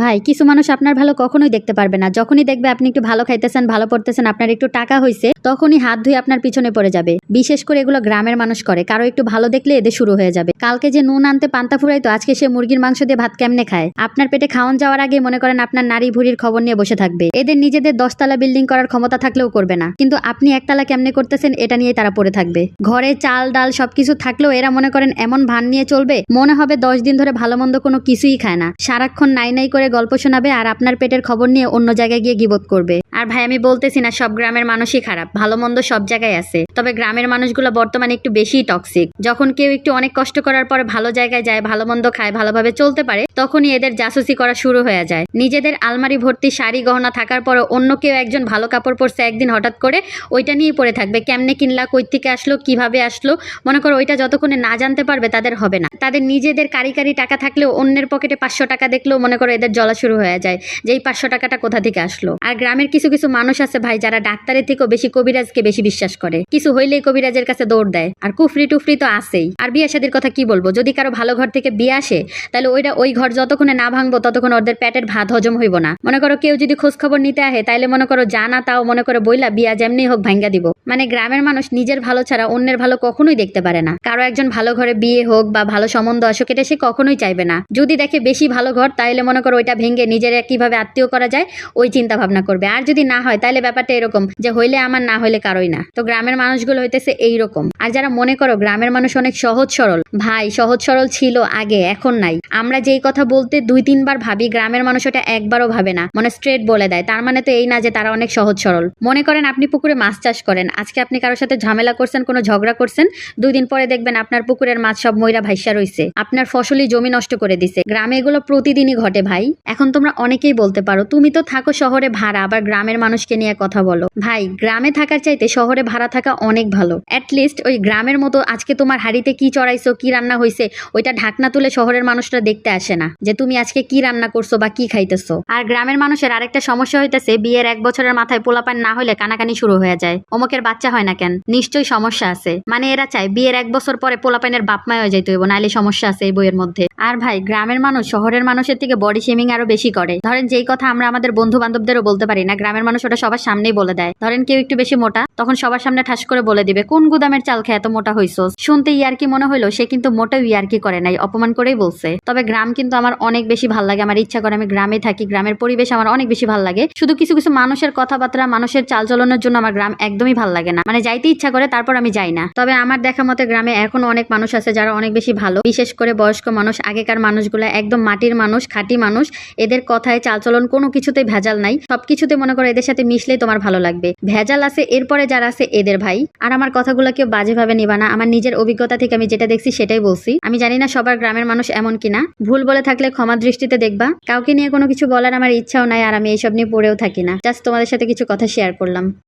ভাই, কিছু মানুষ আপনার ভালো কখনোই দেখতে পারবে না। যখনই দেখবে আপনি একটু ভালো খাইতেছেন, ভালো পড়তেছেন, আপনার একটু টাকা হয়েছে তখনই হাত ধুয়ে আপনার পিছনে পড়ে যাবে। বিশেষ করে এগুলো গ্রামের মানুষ করে। কারও একটু ভালো দেখলে এদের শুরু হয়ে যাবে। কালকে যে নুন আনতে পান্তা ফুরাইতো, আজকে সে মুরগির মাংস দিয়ে ভাত কেমনে খায়? আপনার পেটে খাওয়ান যাওয়ার আগে মনে করেন আপনার নারী ভুড়ির খবর নিয়ে বসে থাকবে। এদের নিজেদের দশতলা বিল্ডিং করার ক্ষমতা থাকলেও করবে না। কিন্তু আপনি একতলা কেমনে করতেছেন, এটা নিয়ে তারা পড়ে থাকবে। ঘরে চাল, ডাল সবকিছু থাকলেও এরা মনে করেন এমন ভান নিয়ে চলবে, মনে হবে দশ দিন ধরে ভালো মন্দ কোনো কিছুই খায় না। সারাক্ষণ নাই নাই করে গল্প শোনাবে আর আপনার পেটের খবর নিয়ে অন্য জায়গায় গিয়ে গিবোধ করবে। আর ভাই, আমি বলতেছি না, সব গ্রামের মানুষই খারাপ। ভালো মন্দ সব জায়গায় আছে। তবে গ্রামের মানুষগুলো বর্তমানে একটু বেশিই টক্সিক যখন কেউ একটু অনেক কষ্ট করার পর ভালো জায়গায় যায়, ভালো মন্দ খায়, ভালোভাবে চলতে পারে, তখনই এদের জাসুসি করা শুরু হয়ে যায়। নিজেদের আলমারি ভর্তি শাড়ি গহনা থাকার পরও অন্য কেউ একজন ভালো কাপড় পরছে একদিন হঠাৎ করে, ওইটা নিয়ে পড়ে থাকবে। কেমনে কিনলা, কই থেকে আসলো, কীভাবে আসলো? মনে করো ওইটা যতক্ষণে না জানতে পারবে তাদের হবে না। তাদের নিজেদের কারি কারি টাকা থাকলেও অন্যের পকেটে পাঁচশো টাকা দেখলেও মনে করো এদের জলা শুরু হয়ে যায়, যে এই পাঁচশো টাকাটা কোথা থেকে আসলো? আর গ্রামের কিছু কিছু মানুষ আছে ভাই যারা ডাক্তারের থেকেও বেশি কবিরাজকে বেশি বিশ্বাস করে। কিছু হইলেই কবিরাজের কাছে দৌড় দেয়। আর কুফরি টুফরি তো আছেই। আর বিয়ে শাদির কথা কি বলব? যদি কারও ভালো ঘর থেকে বিয়ে আসে, তাহলে ওইটা ওই ঘর যতক্ষণে না ভাঙবো, ততক্ষণ ওদের পেটের ভাত হজম হইব না। মনে করো কেউ যদি খোঁজ খবর নিতে আহে তাইলে মনে করো জানা তাও মনে করো বইলা বিয়া যেমনি হোক ভাঙ্গা দিব। মানে গ্রামের মানুষ নিজের ভালো ছাড়া অন্যের ভালো কখনোই দেখতে পারে না। কারও একজন ভালো ঘরে বিয়ে হোক বা ভালো সম্বন্ধ আসুক, এটা সে কখনোই চাইবে না। যদি দেখে বেশি ভালো ঘর, তাইলে মনে করো ওইটা ভেঙে নিজের কীভাবে আত্মীয় করা যায়, ওই চিন্তা ভাবনা করবে। আর যদি না হয় তাহলে ব্যাপারটা এরকম যে হইলে আমার, না হইলে কারোই না। তো গ্রামের মানুষগুলো হইতেছে এইরকম। আর যারা মনে করো গ্রামের মানুষ অনেক সহজ সরল, ভাই সহজ সরল ছিল আগে, এখন নাই। আমরা যেই কথা বলতে দুই তিনবার ভাবি, গ্রামের মানুষ ওটা একবারও ভাবে না মানে স্ট্রেট বলে দেয়। তার মানে তো এই না যে তারা অনেক সহজ সরল। মনে করেন আপনি পুকুরে মাছ চাষ করেন, আজকে আপনি কারোর সাথে ঝামেলা করছেন, কোনো ঝগড়া করছেন, দুই দিন পরে দেখবেন আপনার পুকুরের মাছ সব ময়রা ভাইসা রইছে। আপনার ফসলি জমি নষ্ট করে দিছে। গ্রামে এগুলো প্রতিদিনই ঘটে ভাই। এখন তোমরা অনেকেই বলতে পারো, তুমি তো থাকো শহরে ভাড়া, আবার গ্রামের মানুষকে নিয়ে কথা বলো। ভাই, গ্রামে থাকার চাইতে শহরে ভাড়া থাকা অনেক ভালো। লিস্ট ওই গ্রামের মতো আজকে তোমার হাড়িতে কি চড়াইছো, কি রান্না হয়েছে ওইটা ঢাকনা তুলে শহরের মানুষরা দেখতে আসে না যে তুমি আজকে কি রান্না করছ বা কি খাইতেছো। আর গ্রামের মানুষের আরেকটা সমস্যা হইতেছে, বিয়ের এক বছরের মাথায় পোলাপান না হলে কানাকানি শুরু হয়ে যায়। অমুকের বাচ্চা হয় না কেন? নিশ্চয়ই সমস্যা আছে। মানে এরা চায় বিয়ের এক বছর পরে পোলাপানের বাপ মায় হয়ে যাইতে হইব, নাইলে সমস্যা আছে এই বইয়ের মধ্যে। আর ভাই, গ্রামের মানুষ শহরের মানুষের থেকে বডি শেমিং আরও বেশি করে। ধরেন যেই কথা আমরা আমাদের বন্ধু বান্ধবদেরও বলতে পারি না গ্রামের মানুষ ওটা সবার সামনেই বলে দেয়। ধরেন কেউ একটু বেশি মোটা, তখন সবার সামনে ঠাস করে বলে দিবে, কোন গুদামের চাল খেয়ে এত মোটা হইছো শুনতে ইয়ারকি মনে হইল, সে কিন্তু মোটেও ইয়ারকি করে নাই, অপমান করেই বলছে। তবে গ্রাম কিন্তু আমার অনেক বেশি ভালো লাগে, আমার ইচ্ছা করে আমি গ্রামে থাকি, গ্রামের পরিবেশ আমার অনেক বেশি ভালো লাগে। শুধু কিছু কিছু মানুষের কথাবার্তা, মানুষের চালচলনের জন্য আমার গ্রাম একদমই ভালো লাগে না। মানে যাইতে ইচ্ছা করে, তারপর আমি যাই না। তবে আমার দেখা মতে গ্রামে এখনও অনেক মানুষ আছে যারা অনেক বেশি ভালো। বিশেষ করে বয়স্ক মানুষ, আগেকার মানুষগুলো একদম মাটির মানুষ, খাঁটি মানুষ। এদের কথায় চালচলন কোনো কিছুতেই ভেজাল নাই। সবকিছুতে মনে করো এদের সাথে মিশলেই তোমার ভালো লাগবে। ভেজাল আছে, এরপরে যারা আছে এদের ভাই। আর আমার কথাগুলো কেউ বাজেভাবে নিবা না। আমার নিজের অভিজ্ঞতা থেকে আমি যেটা দেখছি সেটাই বলছি। আমি জানি না সবার গ্রামের মানুষ এমন কিনা। ভুল বলে থাকলে ক্ষমা দৃষ্টিতে দেখবা। কাউকে নিয়ে কোনো কিছু বলার আমার ইচ্ছাও নাই আর আমি এইসব নিয়ে পড়েও থাকি না। জাস্ট তোমাদের সাথে কিছু কথা শেয়ার করলাম।